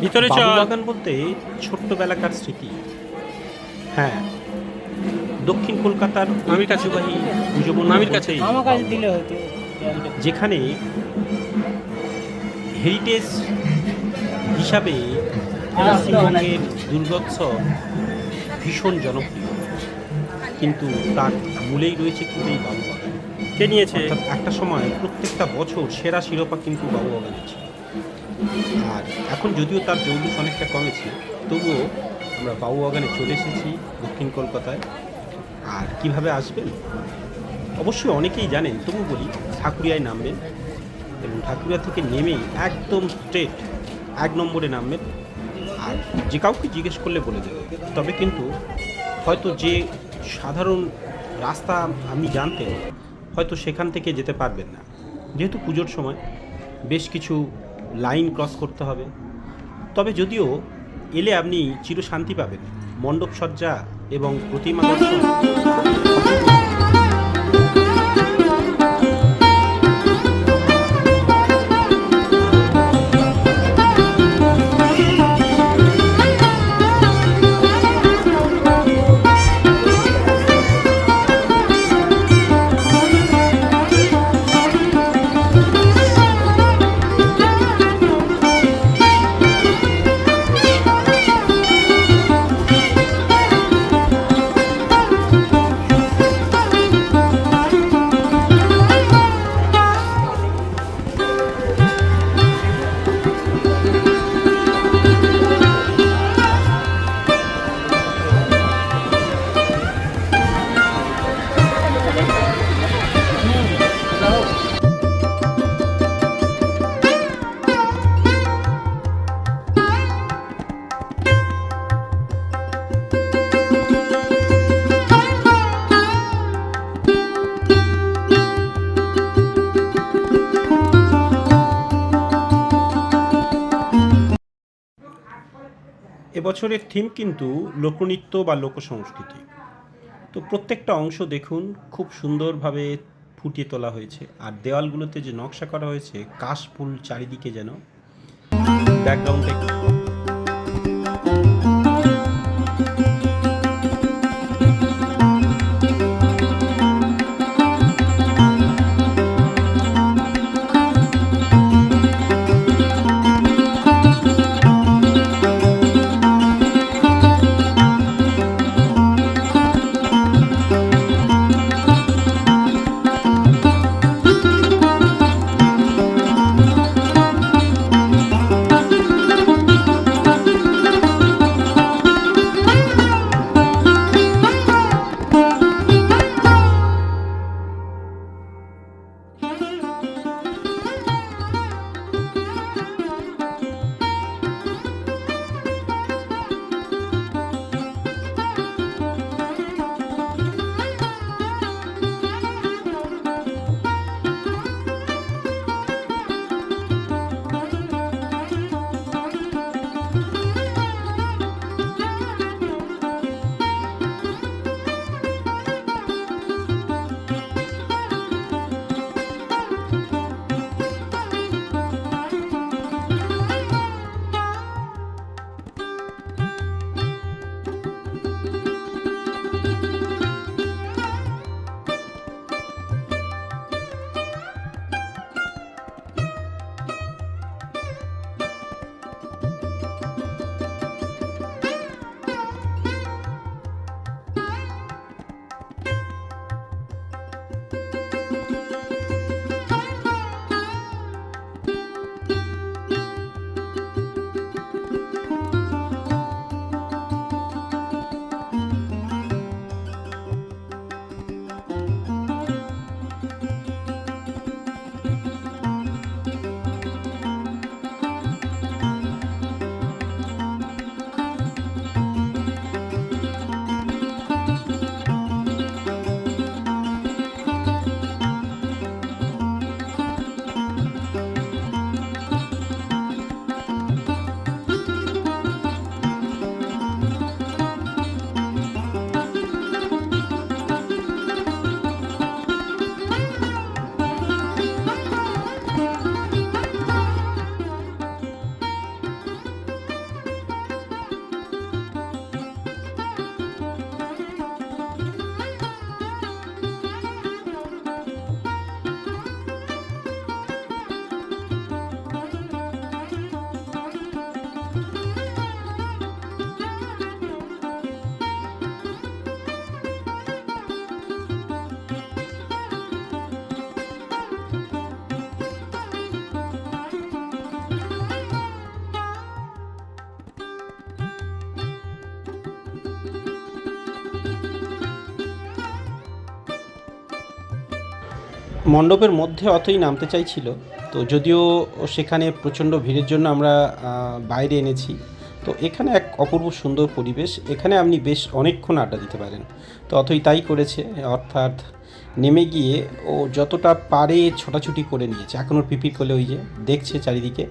ভিতরে বাগান বলতে ছোট্টবেলাকার স্মৃতি। হ্যাঁ দক্ষিণ কলকাতার মামির কাছে। আমার কাছে দিলে হতো যেখানে হেরিটেজ হিসাবে পশ্চিমবঙ্গের দুর্গোৎসব ভীষণ জনপ্রিয়। কিন্তু তার মূলেই রয়েছে কিন্তু এই বাবু বাগান। কে নিয়েছে? একটা সময় প্রত্যেকটা বছর সেরা শিরোপা কিন্তু বাবু বাগানে ছিল। আর এখন যদিও তার জৌলুস অনেকটা কমেছে, তবুও আমরা বাবু বাগানে চলে এসেছি দক্ষিণ কলকাতায়। আর কীভাবে আসবেন? অবশ্যই অনেকেই জানেন তবু বলি, ঠাকুরিয়ায় নামবেন এবং ঠাকুরিয়া থেকে নেমেই একদম স্ট্রেট এক নম্বরে নামবেন। আর যে কাউকে জিজ্ঞেস করলে বলে দেবে, তবে কিন্তু হয়তো যে সাধারণ রাস্তা আপনি জানতেন, হয়তো সেখান থেকে যেতে পারবেন না। যেহেতু পুজোর সময় বেশ কিছু লাইন ক্রস করতে হবে। তবে যদিও এলে আপনি চিরশান্তি পাবেন। মণ্ডপসজ্জা এবং প্রতিমা দর্শন। এবছরের থিম কিন্তু লোকনৃত্য বা লোকসংস্কৃতি। তো প্রত্যেকটা অংশ দেখুন খুব সুন্দরভাবে ফুটিয়ে তোলা হয়েছে। আর দেওয়ালগুলোতে যে নকশা করা হয়েছে, কাশ ফুল চারিদিকে যেন। ব্যাকগ্রাউন্ডে মণ্ডপের মধ্যে অতই নামতে চাইছিল। তো যদিও সেখানে প্রচণ্ড ভিড়ের জন্য আমরা বাইরে এনেছি। তো এখানে এক অপূর্ব সুন্দর পরিবেশ। এখানে আপনি বেশ অনেকক্ষণ আড্ডা দিতে পারেন। তো অথই তাই করেছে। অর্থাৎ নেমে গিয়ে ও যতটা পারে ছোটাছুটি করে নিয়েছে। এখন ওর পিপি কোলে ওই যে দেখছে চারিদিকে।